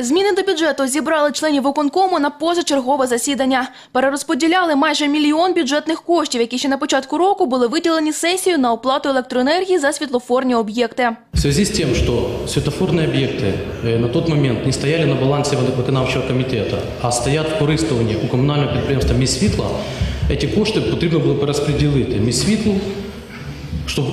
Зміни до бюджету зібрали членів виконкому на позачергове засідання. Перерозподіляли майже мільйон бюджетних коштів, які ще на початку року були виділені сесією на оплату електроенергії за світлофорні об'єкти. В связи с тем, что светофорные объекты э, на тот момент не стояли на балансе виконавчого комітету, а стоять в користуванні у комунального підприємства «Міськсвітло», ці кошти потрібно було перерозподілити «Міськсвітлу», щоб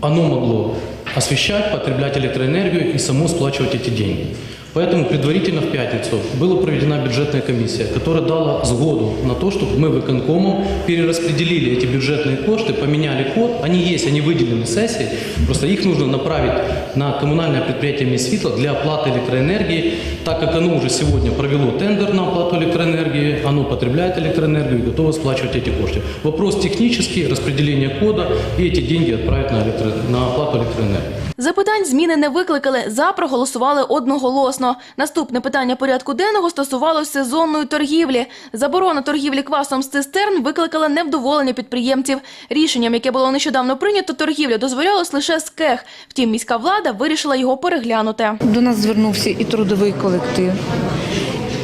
оно могло освещать, потреблять электроэнергию и само сплачивать эти деньги. Поэтому предварительно в пятницу была проведена бюджетная комиссия, которая дала сгоду на то, чтобы мы выконкомом перераспределили эти бюджетные кошты, поменяли код. Они есть, они выделены сессией, просто их нужно направить на коммунальное предприятие «Мисвитла» для оплаты электроэнергии, так как оно уже сегодня провело тендер на оплату электроэнергии, оно потребляет электроэнергию и готово сплачивать эти кошты. Вопрос технический, распределение кода, и эти деньги отправить на, электро- на оплату электроэнергии. Запитань зміни не викликали. За проголосували одноголосно. Наступне питання порядку денного стосувалося сезонної торгівлі. Заборона торгівлі квасом з цистерн викликала невдоволення підприємців. Рішенням, яке було нещодавно прийнято, торгівлю дозволялось лише з кех. Втім, міська влада вирішила його переглянути. До нас звернувся і трудовий колектив,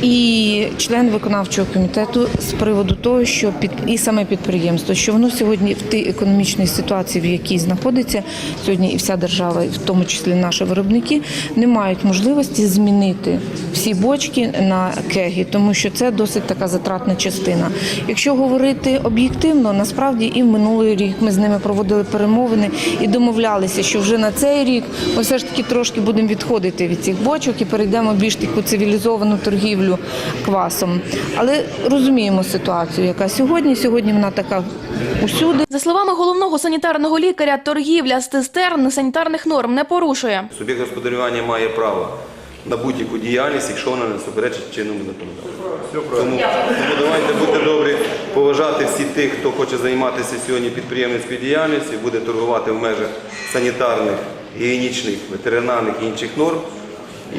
і член виконавчого комітету з приводу того, що під і саме підприємство, що воно сьогодні в тій економічній ситуації, в якій знаходиться сьогодні, і вся держава, в тому числі наші виробники, не мають можливості змінити всі бочки на кегі, тому що це досить така затратна частина. Якщо говорити об'єктивно, насправді і в минулий рік ми з ними проводили перемовини і домовлялися, що вже на цей рік ми все ж таки трошки будемо відходити від цих бочок і перейдемо більш таку цивілізовану торгівлю квасом. Але розуміємо ситуацію, яка сьогодні. Сьогодні вона така усюди. За словами головного санітарного лікаря, торгівля з цистерн санітарних норм не порушує. Суб'єкт господарювання має право на будь-яку діяльність, якщо вона не суперечить чинному законодавству. Тому, тому давайте будьте добрі поважати всі тих, хто хоче займатися сьогодні підприємницькою діяльністю, буде торгувати в межах санітарних, гігієнічних, ветеринарних і інших норм. І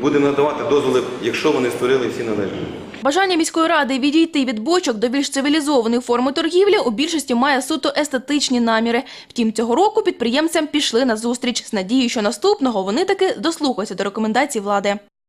будемо надавати дозволи, якщо вони створили всі належні. Бажання міської ради відійти від бочок до більш цивілізованої форми торгівлі у більшості має суто естетичні наміри. Втім, цього року підприємцям пішли на зустріч з надією, що наступного вони таки дослухаються до рекомендацій влади.